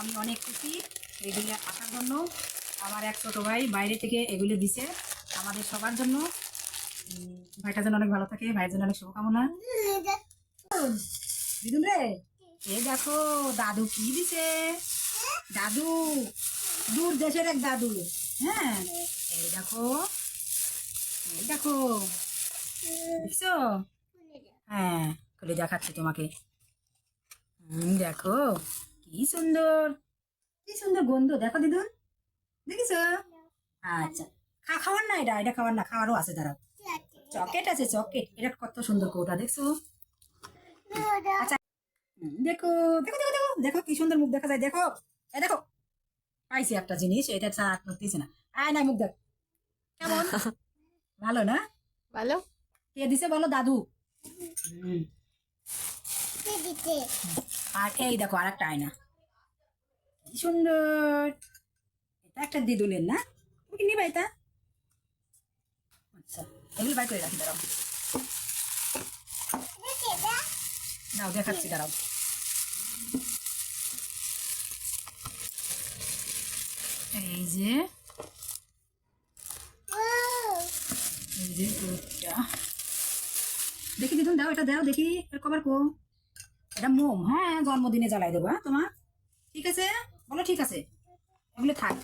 আমি অনেক খুশি। এগুলো আসার জন্য আমার এক ছোটো ভাই বাইরে থেকে এগুলো দিছে আমাদের সবার জন্য। ভাইটা যেন অনেক ভালো থাকে, ভাইয়ের জন্য অনেক শুভকামনা। রে, এ দেখো, দাদু কি দিছে? দাদু, দূর দেশের এক দাদু। হ্যাঁ এই দেখো এই দেখো। হ্যাঁ খুলে দেখাচ্ছি তোমাকে। দেখো। কি সুন্দর কি সুন্দর গন্ধ। দেখো দিদুন দেখিস আচ্ছা খা খাওয়ার না এটা এটা খাওয়ার না খাওয়ারও আছে দাঁড়াও। চকেট আছে চকেট। এটা কত সুন্দর কৌটা দেখছ? আচ্ছা দেখো দেখো দেখো দেখো দেখো কি সুন্দর মুখ দেখা যায় দেখো। এ দেখো পাইছি একটা জিনিস এটা ছাড়া করতেছে না। আয় না মুখ দেখ। কেমন? ভালো না? ভালো। কে দিছে বলো দাদু? আর এই দেখো আর একটা আয়না। কি সুন্দর? এটা একটা দিদুলের না? তুমি কি এটা। আচ্ছা এগুলো বাই করে রাখি, দাঁড়াও। দাও দেখাচ্ছি, দাঁড়াও। এই যে দেখি দিদুন দাও এটা দাও দেখি কবার কো। এটা মোম হ্যাঁ জন্মদিনে জ্বালাই দেবো হ্যাঁ তোমার। ঠিক আছে? বলো ঠিক আছে। এগুলো থাক।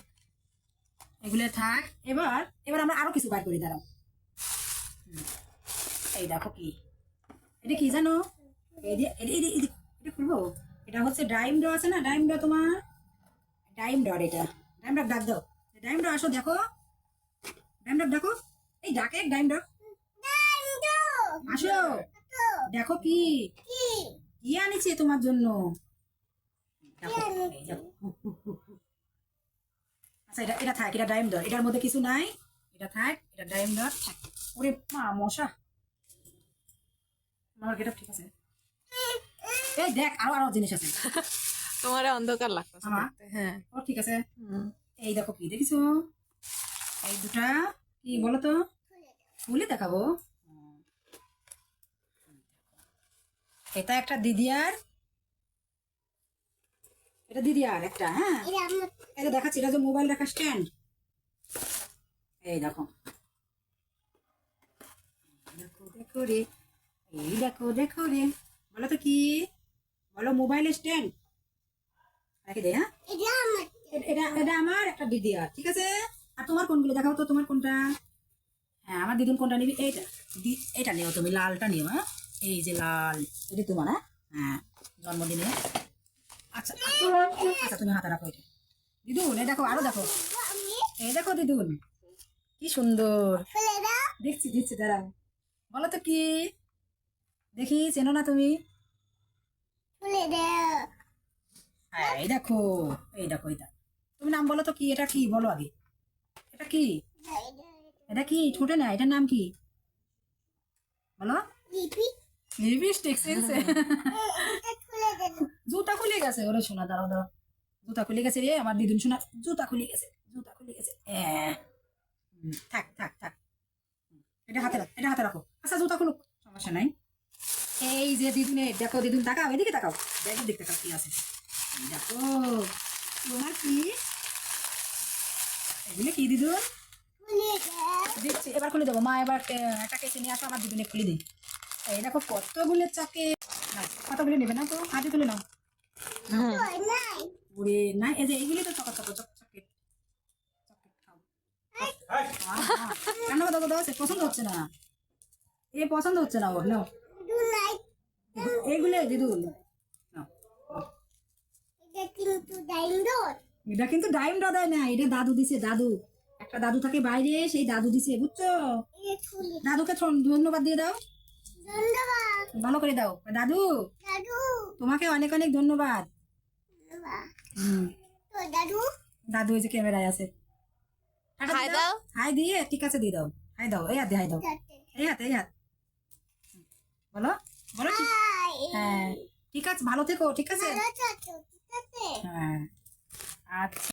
এগুলো থাক। এবার এবার আমরা আরও কিছু বার করি দাঁড়াও। এই দেখো কি। এটা কি জানো? এই যে এটা খুলবো? এটা হচ্ছে ডাইম ড আছে না? ডাইম ড তোমার? ডাইম ডর এটা। ডাইম ডর ডাক দাও। ডাইম ডর আসো দেখো। ডাইম ডর দেখো এই ডাকে ডাইম ডর। আসো। দেখো কি? কি আনিছে তোমার জন্য। আচ্ছা এটা এটা থাক এটা এটার মধ্যে কিছু নাই। এটা থাক এটা ওরে মা মশা। আমার ঠিক আছে। এই দেখ আরও আরও জিনিস আছে। তোমার অন্ধকার লাগতো আমার? হ্যাঁ ও ঠিক আছে। এই দেখো কি দেখিছো? এই দুটা কি বলো তো খুলে দেখাবো। এটা একটা দিদিয়ার এটা দিদিয়ার একটা হ্যাঁ? যে দেখাচ্ছি এটা যে মোবাইল রাখা স্ট্যান্ড এই দেখো। দেখো দেখো রে এই দেখো দেখো রে। বলো তো কি? বলো মোবাইল স্ট্যান্ড রাখি দে হ্যাঁ? এটা এটা আমার একটা দিদি আর ঠিক আছে? আর তোমার কোনগুলো? দেখাও তো তোমার কোনটা। হ্যাঁ আমার দিদুন কোনটা নিবি? এইটা। এটা নিও তুমি লালটা নিও হ্যাঁ? এই যে লাল এটা তোমার হ্যাঁ? হ্যাঁ জন্মদিনে। আচ্ছা তুমি হাতে রাখো দিদুন, এই দেখো, আরও দেখো। এই দেখো, দিদুন, কি সুন্দর। দেখছি দেখছি, দাঁড়াও। বলো তো কি? দেখি, চেনো না তুমি? হ্যাঁ এই দেখো এই দেখো এটা তুমি নাম বলো তো কি? এটা কি? বলো আগে। এটা কি? এটা কি? ঠোঁটে না, এটার নাম কি? বলো। লিপস্টিক, সেন্সে। খুলে গেছে। ওরে শোনা দাঁড়াও দাঁড়াও। জুতা খুলে গেছে রে আমার দিদুন শোনা জুতা খুলে গেছে জুতা খুলে গেছে। হ্যাঁ। থাক থাক থাক। এটা হাতে রাখ এটা হাতে রাখো। আচ্ছা জুতা খুলুক সমস্যা নাই। এই যে দিদুনে দেখো দিদুন তাকাও এদিকে তাকাও। ব্যাগের দিক তাকাও কি আছে। দেখো তোমার কি? এগুলো কি দিদুন? দিচ্ছি এবার খুলে দেবো। মা এবার একটা কেসে নিয়ে আসো আমার দিদুনে খুলে দিই। এই দেখো কতগুলো চাকে। কতগুলো নেবে না তো? হাতে তুলে নাও। ওরে না এই যে এইগুলি তো choco choco choc chocolate chocolate খাও কেন দাদা দাও সে পছন্দ হচ্ছে না? এ পছন্দ হচ্ছে না ওর নাও। এইগুলো দিদুন এটা কিন্তু ডাইম দেয় না এটা দাদু দিছে দাদু। একটা দাদু থাকে বাইরে সেই দাদু দিছে বুঝছ? দাদুকে ধন্যবাদ দিয়ে দাও। ভালো করে দাও। দাদু। তোমাকে অনেক অনেক ধন্যবাদ। দাদু? ওই যে ক্যামেরায় আছে। হাই দিয়ে দাও। হাই দিয়ে ঠিক আছে দিয়ে দাও। হাই দাও এই হাতে হাই দাও। এই হাতে এই হাত। বলো বলো হ্যাঁ ঠিক আছে? ভালো থেকো ঠিক আছে। হ্যাঁ আচ্ছা।